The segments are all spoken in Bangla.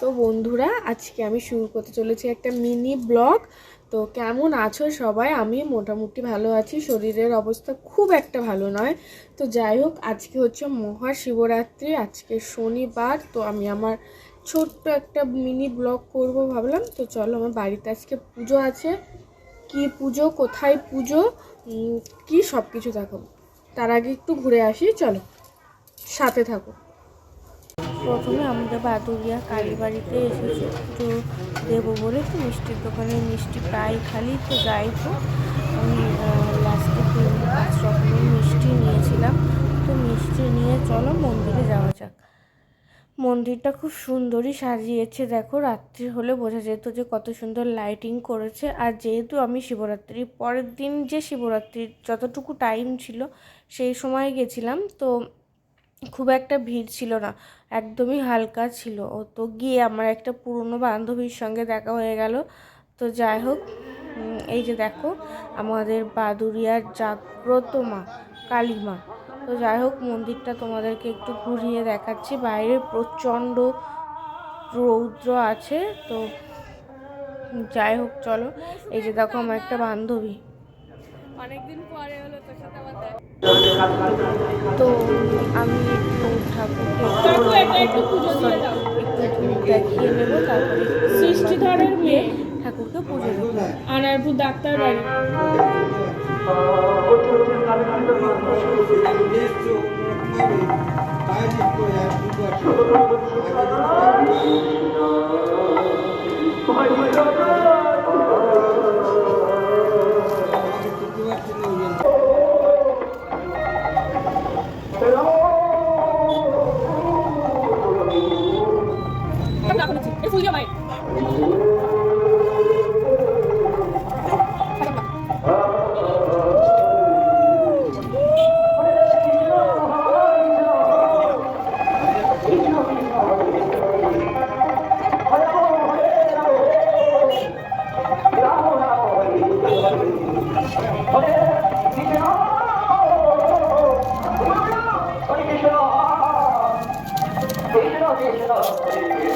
তো বন্ধুরা, আজকে আমি শুরু করতে চলেছি একটা মিনি ব্লগ। তো কেমন আছো সবাই? আমি মোটামুটি ভালো আছি। শরীরের অবস্থা খুব একটা ভালো নয়। তো যাই হোক, আজকে হচ্ছে মহাশিবরাত্রি। আজকে শনিবার, তো আমি আমার ছোট্ট একটা মিনি ব্লগ করব ভাবলাম। তো চলো, আমার বাড়িতে আজকে পুজো আছে। কি পুজো, কোথায় পুজো কি সব কিছু দেখাবো। তার আগে একটু ঘুরে আসি। চলো, সাথে থাকো। প্রথমে আমাদের বাদুরিয়া কালীবাড়িতে এসেছি পুজো দেবো বলে তো মিষ্টির দোকানে, মিষ্টি প্রায় খালি তো যাই তো। আমি লাস্টে তিন পাঁচ রকমের মিষ্টি নিয়েছিলাম। তো মিষ্টি নিয়ে চলো মন্দিরে যাওয়া যাক। মন্দিরটা খুব সুন্দরই সাজিয়েছে। দেখো, রাত্রি হলে বোঝা যেত যে কত সুন্দর লাইটিং করেছে। আর যেহেতু আমি শিবরাত্রির পরের দিন যে শিবরাত্রির যতটুকু টাইম ছিল, সেই সময় গেছিলাম। তো খুব একটা ভিড় ছিল না, একদমই হালকা ছিল। ও তো গিয়ে আমার একটা পুরনো বান্ধবীর সঙ্গে দেখা হয়ে গেল। তো যাই হোক এই যে দেখো, আমাদের বাদুরিয়ার জাগ্রত মা কালী মা তো যাই হোক, মন্দিরটা তোমাদেরকে একটু ঘুরিয়ে দেখাচ্ছি। বাইরে প্রচণ্ড রৌদ্র আছে। তো যাই হোক, চলো। এই যে দেখো, আমার একটা বান্ধবী। অনেকদিন পরে হলো তোর সাথে আমার দেখা। তো আমি একটু ঠাকুরকে একটু ধূপ দেখিয়ে নেব তারপরে সৃষ্টিধরের মেয়ে। ঠাকুরকে পুজো দেবো। আনারপুর ডাক্তার বাড়ি। এই ফুল জমাই Thank you.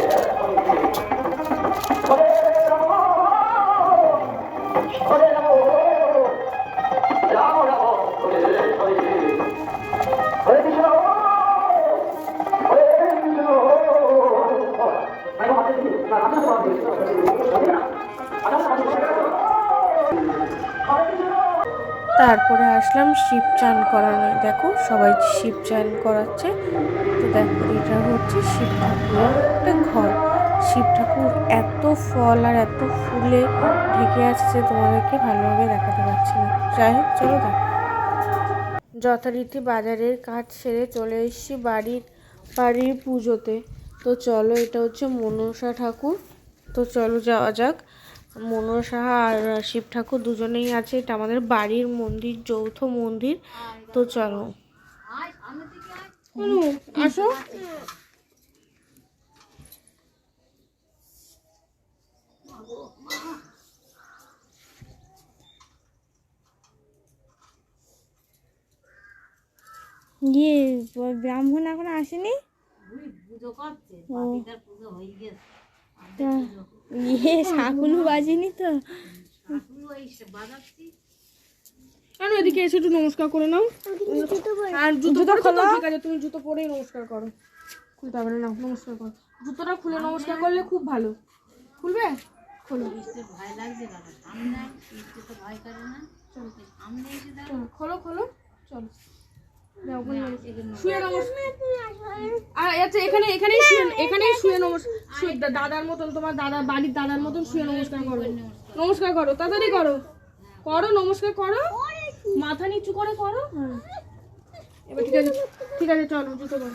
তারপরে আসলাম শিব চান করানো। দেখো, সবাই শিব চান করাচ্ছে। তো দেখো, এটা হচ্ছে শিব ঠাকুরের একটা ঘর। শিব ঠাকুর এত ফল আর এত ফুলে ঢেকে আছে যে তোমাদেরকে ভালোভাবে দেখাতে পারছি না। যাই হোক, চলো দেখো যথারীতি বাজারের কাজ সেরে চলে এসেছি বাড়ির বাড়ির পুজোতে। তো চলো, এটা হচ্ছে মনসা ঠাকুর। তো চলো, যাওয়া যাক। মনসা আর শিব ঠাকুর দুজনেই আছে। এটা আমাদের বাড়ির মন্দির যৌথ মন্দির। তো চলো। আসো। ইয়ে ব্রাহ্মণ এখন আসেনি? ও। তা, ইয়ে শাকুনু বাজেনি তো? কেন এদিকে এসে একটু নমস্কার করে নাও। আর জুতো পরেছো ঠিক আছে তুমি জুতো পরেই নমস্কার করো। খুলতে হবে না নাও নমস্কার করো। জুতোটা খুলে নমস্কার করলে খুব ভালো। খুলবে? খোলো। চলো, খোলো খোলো চলো। শুয়ে নমস্কার আর আচ্ছা এখানে এখানেই শুয়ে এখানেই শুয়ে নমস্কার শুয়ে দা- দাদার মতন তোমার দাদা বাড়ির দাদার মতন শুয়ে নমস্কার করো। নমস্কার। করো তাড়াতাড়ি করো করো। নমস্কার করো। মাথা নিচু করে করো। হ্যাঁ। এবার ঠিক আছে ঠিক আছে চলো জুতো করো